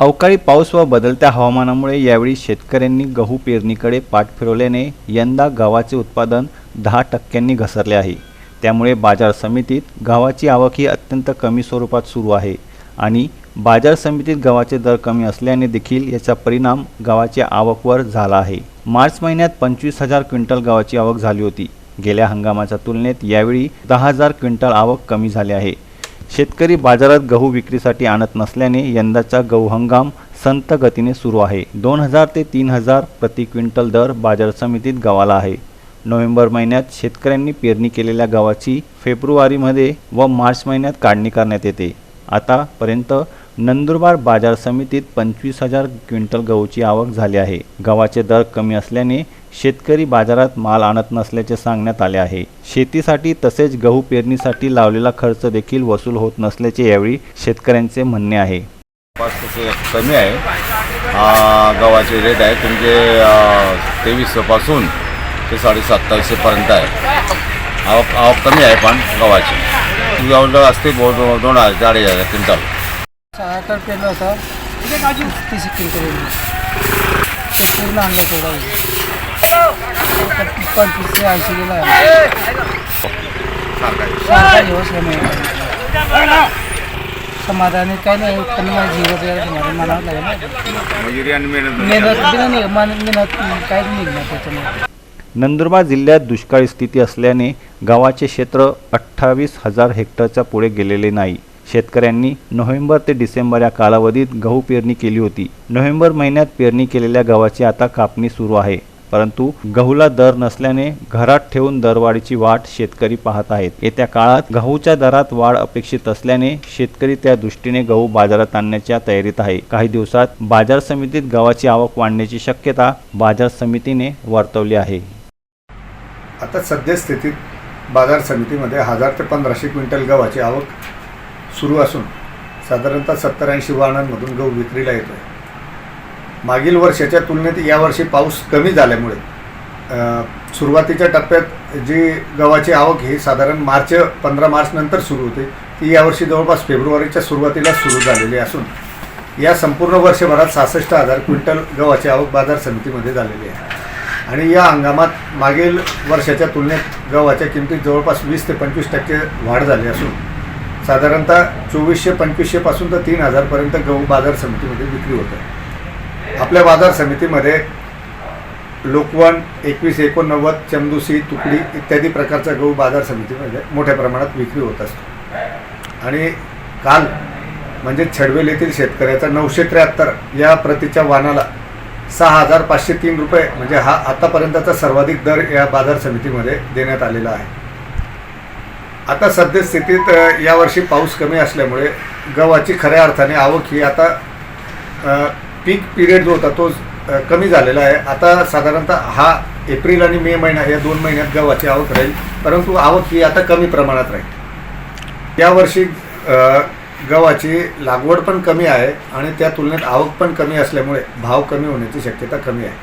अवकाळी पाऊस व बदलत्या हवामानामुळे यावेळी शेतकऱ्यांनी गहू पेरणीकडे पाठ फिरवल्याने यंदा गव्हाचे उत्पादन दहा टक्क्यांनी घसरले आहे. त्यामुळे बाजार समितीत गव्हाची आवक ही अत्यंत कमी स्वरूपात सुरू आहे आणि बाजार समितीत गव्हाचे दर कमी असल्याने देखील याचा परिणाम गव्हाच्या आवकवर झाला आहे. मार्च महिन्यात पंचवीस हजार क्विंटल गव्हाची आवक झाली होती. गेल्या हंगामाच्या तुलनेत यावेळी दहा हजार क्विंटल आवक कमी झाली आहे. शेतकरी बाजारात गहू विक्रीसाठी आणत नसल्याने यंदाचा गहू हंगाम संत गतीने सुरू आहे. दोन हजार ते तीन हजार प्रति क्विंटल दर बाजार समितीत गव्हाला आहे. नोव्हेंबर महिन्यात शेतकऱ्यांनी पेरणी केलेल्या गव्हाची फेब्रुवारीमध्ये व मार्च महिन्यात काढणी करण्यात येते. आतापर्यंत नंदुरबार बाजार समितीत पंचवीस हजार क्विंटल गहूची आवक झाली आहे. गव्हाचे दर कमी असल्याने शेतकरी बाजारात माल आणत नसल्याचे सांगण्यात आले आहे. शेतीसाठी तसेच गहू पेरणीसाठी लावलेला खर्च देखील वसूल होत नसल्याचे यावेळी शेतकऱ्यांचे म्हणणे आहे. कमी आहे. हा गव्हाचे रेट आहे. तुमचे तेवीसशेपासून ते साडे सत्तावीसशेपर्यंत आहे. आवक आवक कमी आहे पण गव्हाची. जवळजवळ असते दोन हजार चार हजार क्विंटल. सहा एकर पेरलं होतं. तीस क्विंटल ते पूर्ण आणलं तेवढा. ऐंशी सारखा दिवस समाधानी काय नाही पण मला जीवत समाधान मानावं लागेल मेहनत मेहनत काहीच निघणार त्याच्यामुळे नंदुरबार जिल्ह्यात दुष्काळी स्थिती असल्याने गव्हाचे क्षेत्र अठ्ठावीस हजार हेक्टरच्या पुढे गेलेले नाही. शेतकऱ्यांनी नोव्हेंबर ते डिसेंबर या कालावधीत गहू पेरणी केली होती. नोव्हेंबर महिन्यात पेरणी केलेल्या गव्हाची आता कापणी सुरू आहे. परंतु गहूला दर नसल्याने घरात ठेवून दरवाढीची वाट शेतकरी पाहत आहेत. येत्या काळात गहूच्या दरात वाढ अपेक्षित असल्याने शेतकरी त्या दृष्टीने गहू बाजारात आणण्याच्या तयारीत आहे. काही दिवसात बाजार समितीत गव्हाची आवक वाढण्याची शक्यता बाजार समितीने वर्तवली आहे. आता सद्यस्थितीत बाजार समितीमध्ये हजार ते पंधराशे क्विंटल गव्हाची आवक सुरू असून साधारणतः सत्तर ऐंशी वाहनांमधून गहू विक्रीला येतो आहे मागील वर्षाच्या तुलनेत यावर्षी पाऊस कमी झाल्यामुळे सुरुवातीच्या टप्प्यात जी गव्हाची आवक ही साधारण मार्च पंधरा मार्च नंतर सुरू होते ती यावर्षी जवळपास फेब्रुवारीच्या सुरुवातीला सुरू झालेली असून या संपूर्ण वर्षभरात सहासष्ट हजार क्विंटल गव्हाची आवक बाजार समितीमध्ये झालेली आहे. आणि या हंगामात मागील वर्षाच्या तुलनेत गव्हाच्या किमतीत जवळपास वीस ते पंचवीस टक्के वाढ झाली असून साधारणतः चोवीसशे पंचवीसशेपासून तर तीन हजारपर्यंत गहू बाजार समितीमध्ये विक्री होत आहे. आपल्या बाजार समितीमध्ये लोकवन एकवीस एकोणनव्वद चमदुसी तुकडी इत्यादी प्रकारचा गहू बाजार समितीमध्ये मोठ्या प्रमाणात विक्री होत असतो. आणि काल म्हणजे छडवेल येथील शेतकऱ्याचा नऊशे त्र्याहत्तर या प्रतीच्या वाहनाला सहा हजार पाचशे तीन रुपये म्हणजे हा आतापर्यंतचा सर्वाधिक दर या बाजार समितीमध्ये देण्यात आलेला आहे. आता सद्यस्थितीत यावर्षी पाऊस कमी असल्यामुळे गव्हाची खऱ्या अर्थाने आवक ही आता पीक पिरियड जो होता तो कमी झालेला आहे. आता साधारणतः हा एप्रिल आणि मे महिना या दोन महिन्यात गव्हाची आवक राहील. परंतु आवक ही आता कमी प्रमाणात राहील. यावर्षी गव्हाची लागवड पण कमी आहे आणि त्या तुलनेत आवक पण कमी असल्यामुळे भाव कमी होण्याची शक्यता कमी आहे.